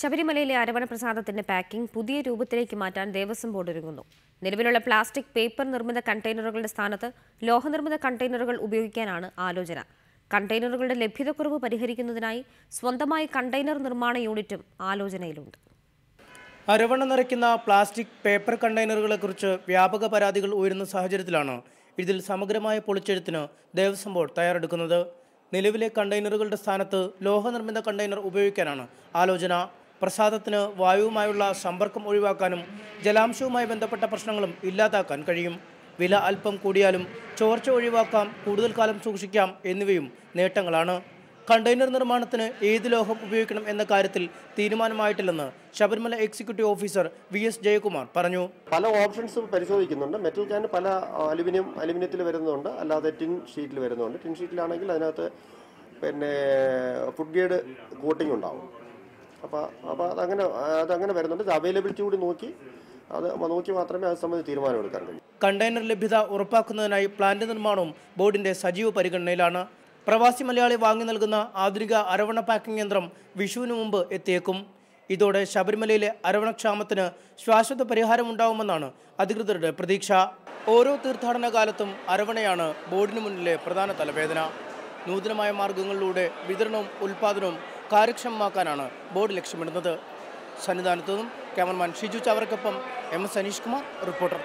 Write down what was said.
ശബരിമലയിലെ അരവണ പ്രസാദത്തിന്റെ പാക്കിംഗ് പുതിയ രൂപത്തിലേക്ക് മാറ്റാൻ ദേവസ്വം ബോർഡ് ഒരുങ്ങുന്നു. നിലവിലുള്ള പ്ലാസ്റ്റിക് പേപ്പർ നിർമ്മിത കണ്ടെയ്നറുകളുടെ സ്ഥാനത്ത് ലോഹനിർമ്മിത കണ്ടെയ്നറുകൾ ഉപയോഗിക്കാനാണ് ആലോചന. കണ്ടെയ്നറുകളുടെ ലഭ്യതക്കുറവ് പരിഹരിക്കുന്നതിനായി സ്വന്തമായി കണ്ടെയ്നർ നിർമ്മാണ യൂണിറ്റും ആലോചനയിലുണ്ട്. അരവണ നിറയ്ക്കുന്ന പ്ലാസ്റ്റിക് പേപ്പർ കണ്ടെയ്നറുകളെക്കുറിച്ച് വ്യാപക പരാതികൾ ഉയരുന്ന സാഹചര്യത്തിലാണ് ഇതിൽ സമഗ്രമായ പൊളിച്ചെഴുത്തിന് ദേവസ്വം ബോർഡ് തയ്യാറെടുക്കുന്നത്. നിലവിലെ കണ്ടെയ്നറുകളുടെ സ്ഥാനത്ത് ലോഹനിർമ്മിത കണ്ടെയ്നർ ഉപയോഗിക്കാനാണ് ആലോചന. പ്രസാദത്തിന് വായുവുമായുള്ള സമ്പർക്കം ഒഴിവാക്കാനും ജലാംശവുമായി ബന്ധപ്പെട്ട പ്രശ്നങ്ങളും ഇല്ലാതാക്കാൻ കഴിയും. വില അല്പം കൂടിയാലും ചോർച്ച ഒഴിവാക്കാം കൂടുതൽ കാലം സൂക്ഷിക്കാം എന്നിവയും നേട്ടങ്ങളാണ്. കണ്ടെയ്നർ നിർമ്മാണത്തിന് ഏത് ലോഹം ഉപയോഗിക്കണം എന്ന കാര്യത്തിൽ തീരുമാനമായിട്ടില്ലെന്ന് Sabarimala executive officer V S Jayakumar പറഞ്ഞു. പല ഓപ്ഷൻസ് പരിശോധിക്കുന്നുണ്ട്. മെറ്റൽ ക്യാൻ പല അലുമിനിയം അലുമിനിയത്തിൽ വരുന്നുണ്ട്. അല്ലാതെ ടിൻ ഷീറ്റിൽ വരുന്നുണ്ട്. ടിൻ ഷീറ്റിലാണെങ്കിൽ അതിനകത്ത് പിന്നെ ഫുഡ് ഗ്രേഡ് കോട്ടിംഗ് ഉണ്ടാവും. അപ്പോൾ അപ്പോൾ അതങ്ങനെ അതങ്ങനെ വരുന്നുണ്ട്. അവൈലബിലിറ്റി കൂടി നോക്കി അത് നോക്കി മാത്രമേ അത് സംബന്ധിച്ച് തീരുമാനം എടുക്കാൻ കഴിയൂ. കണ്ടെയ്നർ ലഭ്യത ഉറപ്പാക്കുന്നതിനായി പ്ലാന്റ് നിർമ്മാണവും ബോർഡിന്റെ സജീവ പരിഗണനയിലാണ്. പ്രവാസി മലയാളി വാങ്ങി നൽകുന്ന ആധുനിക അരവണ പാക്കിംഗ് യന്ത്രം വിഷുവിന് മുമ്പ് എത്തിയേക്കും. ഇതോടെ ശബരിമലയിലെ അരവണക്ഷാമത്തിന് ശാശ്വത പരിഹാരമുണ്ടാവുമെന്നാണ് അധികൃതരുടെ പ്രതീക്ഷ. ഓരോ തീർത്ഥാടന കാലത്തും അരവണയാണ് ബോർഡിന് മുന്നിലെ പ്രധാന തലവേദന. നൂതനമായ മാർഗങ്ങളിലൂടെ വിതരണവും ഉൽപ്പാദനവും കാര്യക്ഷമമാക്കാനാണ് ബോർഡ് ലക്ഷ്യമിടുന്നത്. സന്നിധാനത്തു നിന്നും cameraman Shiju ചാവർക്കൊപ്പം M S Aneesh Kumar reporter.